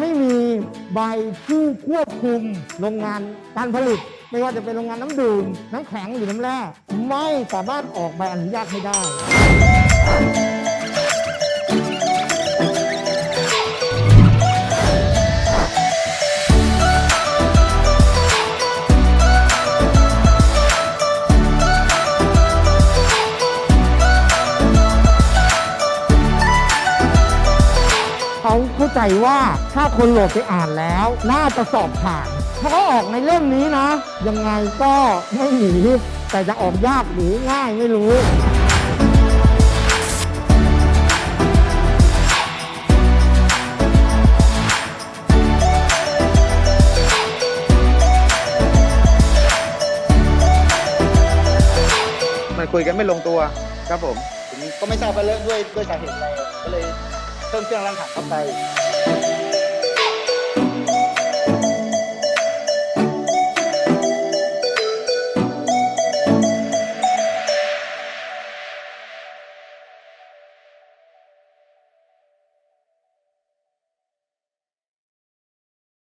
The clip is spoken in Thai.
ไม่มีใบผู้ควบคุมโรงงานการผลิต ไม่ว่าจะเป็นโรงงานน้ำดื่มน้ำแข็งหรือน้ำแร่ไม่สามารถออกใบอนุญาตให้ได้ เขาเข้าใจว่าถ้าคนโหลดไปอ่านแล้ว น่าจะสอบผ่านถ้าเขาออกในเล่มนี้นะ ยังไงก็ไม่หนีแต่จะออกยากหรือง่ายไม่รู้มันคุยกันไม่ลงตัวครับผมผมก็ไม่ทราบว่าเลิกด้วยด้วยสาเหตุอะไรก็เลย เพิ่มเครื่องรางถังเข้าไป